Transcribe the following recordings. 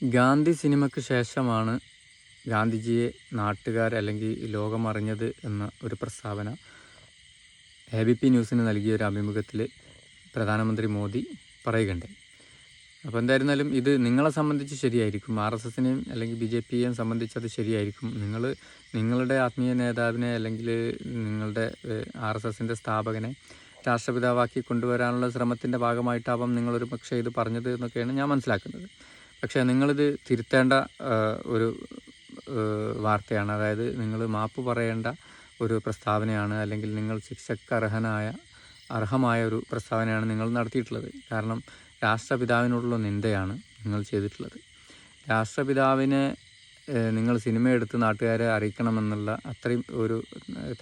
ഗാന്ധി സിനിമയ്ക്ക് ശേഷമാണ് ഗാന്ധിജിയെ നാട്ടുകാർ അല്ലെങ്കിൽ ലോകമറിഞ്ഞത് എന്ന ഒരു പ്രസ്താവന എ ബി പി ന്യൂസിന് നൽകിയ ഒരു അഭിമുഖത്തിൽ പ്രധാനമന്ത്രി മോദി പറയുകയുണ്ടായി. അപ്പോൾ എന്തായിരുന്നാലും ഇത് നിങ്ങളെ സംബന്ധിച്ച് ശരിയായിരിക്കും. ആർ എസ് എസിനെയും അല്ലെങ്കിൽ ബി ജെ പിയെയും സംബന്ധിച്ച് അത് ശരിയായിരിക്കും. നിങ്ങൾ നിങ്ങളുടെ ആത്മീയ നേതാവിനെ അല്ലെങ്കിൽ നിങ്ങളുടെ ആർ എസ് എസിന്റെ സ്ഥാപകനെ രാഷ്ട്രപിതാവാക്കി കൊണ്ടുവരാനുള്ള ശ്രമത്തിന്റെ ഭാഗമായിട്ടാവാം നിങ്ങളൊരു പക്ഷേ ഇത് പറഞ്ഞത് എന്നൊക്കെയാണ് ഞാൻ മനസ്സിലാക്കുന്നത്. പക്ഷേ നിങ്ങളിത് തിരുത്തേണ്ട ഒരു വാർത്തയാണ്. അതായത് നിങ്ങൾ മാപ്പ് പറയേണ്ട ഒരു പ്രസ്താവനയാണ് അല്ലെങ്കിൽ നിങ്ങൾ ശിക്ഷക്ക് അർഹനായ അർഹമായ ഒരു പ്രസ്താവനയാണ് നിങ്ങൾ നടത്തിയിട്ടുള്ളത്. കാരണം രാഷ്ട്രപിതാവിനോടുള്ള നിന്ദയാണ് നിങ്ങൾ ചെയ്തിട്ടുള്ളത്. രാഷ്ട്രപിതാവിനെ നിങ്ങൾ സിനിമ എടുത്ത് നാട്ടുകാരെ അറിയിക്കണമെന്നുള്ള അത്രയും ഒരു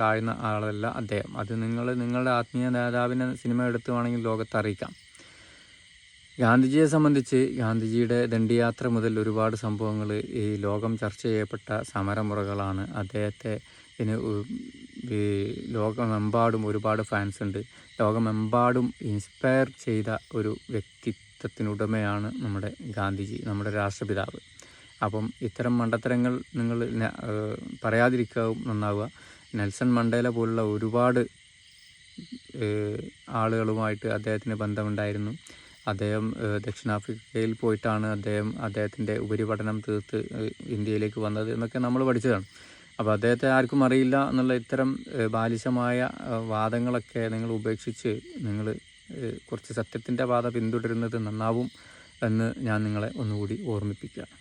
താഴ്ന്ന ആളല്ല അദ്ദേഹം. അത് നിങ്ങൾ നിങ്ങളുടെ ആത്മീയ നേതാവിനെ സിനിമ എടുത്തുവാണെങ്കിൽ ലോകത്തെ അറിയിക്കാം. ഗാന്ധിജിയെ സംബന്ധിച്ച് ഗാന്ധിജിയുടെ ദണ്ഡിയാത്ര മുതൽ ഒരുപാട് സംഭവങ്ങൾ ഈ ലോകം ചർച്ച ചെയ്യപ്പെട്ട സമരമുറകളാണ്. അദ്ദേഹത്തെ ഇതിന് ലോകമെമ്പാടും ഒരുപാട് ഫാൻസ് ഉണ്ട്. ലോകമെമ്പാടും ഇൻസ്പയർ ചെയ്ത ഒരു വ്യക്തിത്വത്തിനുടമയാണ് നമ്മുടെ ഗാന്ധിജി നമ്മുടെ രാഷ്ട്രപിതാവ്. അപ്പം ഇത്തരം മണ്ടത്തരങ്ങൾ നിങ്ങൾ പറയാതിരിക്കാവും നന്നാവുക. നെൽസൺ മണ്ടേല പോലുള്ള ഒരുപാട് ആളുകളുമായിട്ട് അദ്ദേഹത്തിന് ബന്ധമുണ്ടായിരുന്നു. അദ്ദേഹം ദക്ഷിണാഫ്രിക്കയിൽ പോയിട്ടാണ് അദ്ദേഹം അദ്ദേഹത്തിന്റെ ഉപരിപഠനം തീർത്ത് ഇന്ത്യയിലേക്ക് വന്നത് എന്നൊക്കെ നമ്മൾ പഠിച്ചതാണ്. അപ്പോൾ അദ്ദേഹത്തെ ആർക്കും അറിയില്ല എന്നുള്ള ഇത്തരം ബാലിശമായ വാദങ്ങളൊക്കെ നിങ്ങൾ ഉപേക്ഷിച്ച് നിങ്ങൾ കുറച്ച് സത്യത്തിന്റെ പാത പിന്തുടരുന്നത് നന്നാവും എന്ന് ഞാൻ നിങ്ങളെ ഒന്നുകൂടി ഓർമ്മിപ്പിക്കുകയാണ്